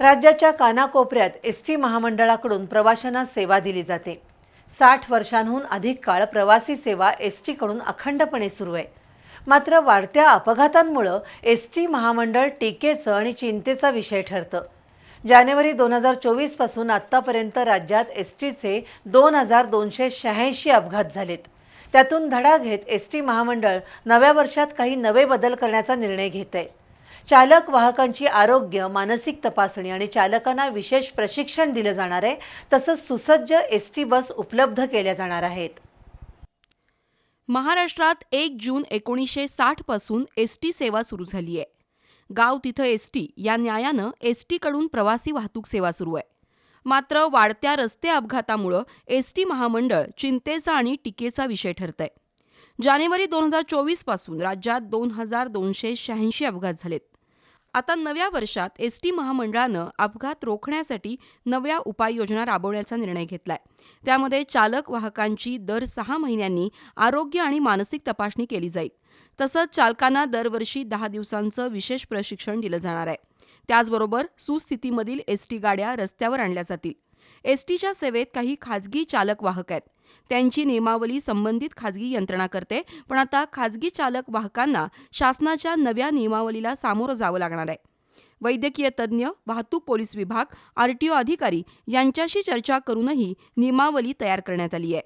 राज्याच्या कानाकोपऱ्यात S T महामंडळाकडून प्रवाशांना सेवा दिली जाते. साठ वर्षांहून अधिक काळ प्रवासी सेवा एस टीकडून अखंडपणे सुरू आहे. मात्र वाढत्या अपघातांमुळं एस टी महामंडळ टीकेचं आणि चिंतेचा विषय ठरतं. जानेवारी दोन हजार चोवीसपासून आत्तापर्यंत राज्यात एस टीचे दोन हजार दोनशे शहाऐंशी अपघात झालेत. त्यातून धडा घेत एस टी महामंडळ नव्या वर्षात काही नवे बदल करण्याचा निर्णय घेत आहे चालक वाहकांची आरोग्य मानसिक तपासणी आणि चालकांना विशेष प्रशिक्षण दिलं जाणार आहे. तसंच सुसज्ज एस टी बस उपलब्ध केल्या जाणार आहेत. महाराष्ट्रात एक जून एकोणीसशे साठपासून एस टी सेवा सुरू झाली आहे. गाव तिथं एस टी या न्यायानं एस टीकडून प्रवासी वाहतूक सेवा सुरू आहे. मात्र वाढत्या रस्ते अपघातामुळं एस टी महामंडळ चिंतेचा आणि टीकेचा विषय ठरत आहे जानेवारी दोन हजार चोवीसपासून राज्यात दोन हजार दोनशे शहाऐंशी अपघात झालेत. आता नव्या वर्षात एस टी महामंडळानं अपघात रोखण्यासाठी नव्या उपाययोजना राबवण्याचा निर्णय घेतलाय. त्यामध्ये चालक वाहकांची दर सहा महिन्यांनी आरोग्य आणि मानसिक तपासणी केली जाईल. तसंच चालकांना दरवर्षी दहा दिवसांचं विशेष प्रशिक्षण दिलं जाणार आहे. त्याचबरोबर सुस्थितीमधील एस टी गाड्या रस्त्यावर आणल्या जातील. एस टीच्या सेवेत काही खाजगी चालक वाहक आहेत. त्यांची नियमावली संबंधित खाजगी यंत्रणा करते पण आता खाजगी चालक वाहकांना शासनाच्या नव्या नियमावलीला सामोरं जावं लागणार आहे. वैद्यकीय तज्ज्ञ वाहतूक पोलीस विभाग आरटीओ अधिकारी यांच्याशी चर्चा करूनही नियमावली तयार करण्यात आली आहे.